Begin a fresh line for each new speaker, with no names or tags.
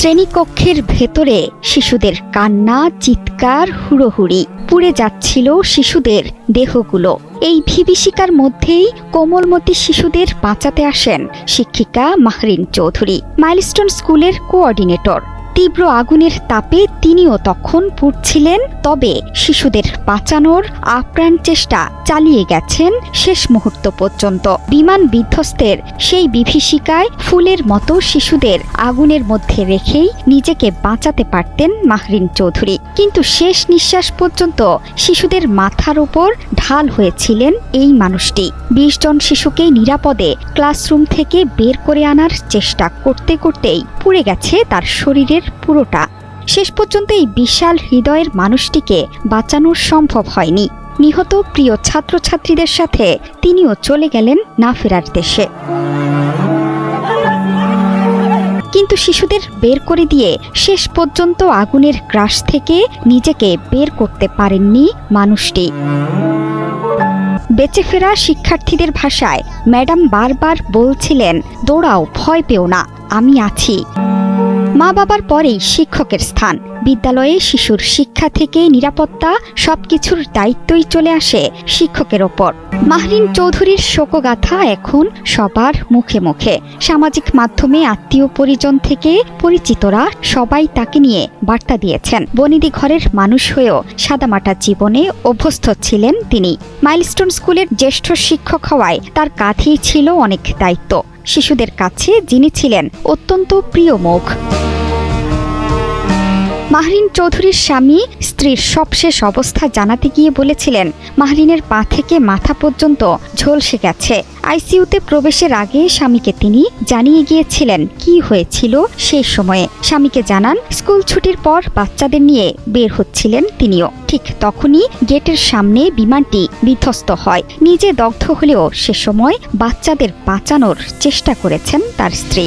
শ্রেণীকক্ষের ভেতরে শিশুদের কান্না, চিৎকার, হুড়োহুড়ি পুড়ে যাচ্ছিল শিশুদের দেহগুলো। এই ভিবিষিকার মধ্যেই কোমলমতি শিশুদের বাঁচাতে আসেন শিক্ষিকা মাহরিন চৌধুরী, মাইলস্টোন স্কুলের কোঅর্ডিনেটর। তীব্র আগুনের তাপে তিনিও তখন পুড়ছিলেন। তবে শিশুদের বাঁচানোর আপ্রাণ চেষ্টা চালিয়ে গেছেন শেষ মুহূর্ত পর্যন্ত। বিমান বিধ্বস্তের সেই বিভীষিকায় ফুলের মতো শিশুদের আগুনের মধ্যে রেখেই নিজেকে বাঁচাতে পারতেন মাহরিন চৌধুরী। কিন্তু শেষ নিঃশ্বাস পর্যন্ত শিশুদের মাথার উপর ঢাল হয়েছিলেন এই মানুষটি। বিশ জন শিশুকে নিরাপদে ক্লাসরুম থেকে বের করে আনার চেষ্টা করতে করতেই পুড়ে গেছে তার শরীরের পুরোটা। শেষ পর্যন্ত এই বিশাল হৃদয়ের মানুষটিকে বাঁচানো সম্ভব হয়নি। নিহত প্রিয় ছাত্রছাত্রীদের সাথে তিনিও চলে গেলেন না ফেরার দেশে। কিন্তু শিশুদের বের করে দিয়ে শেষ পর্যন্ত আগুনের গ্রাস থেকে নিজেকে বের করতে পারেননি মানুষটি। বেঁচে ফেরা শিক্ষার্থীদের ভাষায় ম্যাডাম বারবার বলছিলেন, দৌড়াও, ভয় পেও না, আমি আছি। মা বাবার পরেই শিক্ষকের স্থান। বিদ্যালয়ে শিশুর শিক্ষা থেকে নিরাপত্তা সবকিছুর দায়িত্বই চলে আসে শিক্ষকের ওপর। মাহরিন চৌধুরীর শোকগাথা এখন সবার মুখে মুখে। সামাজিক মাধ্যমে আত্মীয় পরিজন থেকে পরিচিতরা সবাই তাকে নিয়ে বার্তা দিয়েছেন। বনিদি ঘরের মানুষ হয়েও সাদামাটা জীবনে অভ্যস্ত ছিলেন তিনি। মাইলস্টোন স্কুলের জ্যেষ্ঠ শিক্ষক হওয়ায় তার কাঁধেই ছিল অনেক দায়িত্ব। শিশুদের কাছে যিনি ছিলেন অত্যন্ত প্রিয় মুখ। মাহরিন চৌধুরীর স্বামী স্ত্রীর সবশেষ অবস্থা জানাতে গিয়ে বলেছিলেন, মাহরিনের পা থেকে মাথা পর্যন্ত ঝলসে গেছে। আইসিইউতে প্রবেশের আগে স্বামীকে তিনি জানিয়ে গিয়েছিলেন কি হয়েছিল সেই সময়ে। স্বামীকে জানান, স্কুল ছুটির পর বাচ্চাদের নিয়ে বের হচ্ছিলেন তিনিও। ঠিক তখনই গেটের সামনে বিমানটি বিধ্বস্ত হয়। নিজে দগ্ধ হলেও সে সময় বাচ্চাদের বাঁচানোর চেষ্টা করেছেন তার স্ত্রী।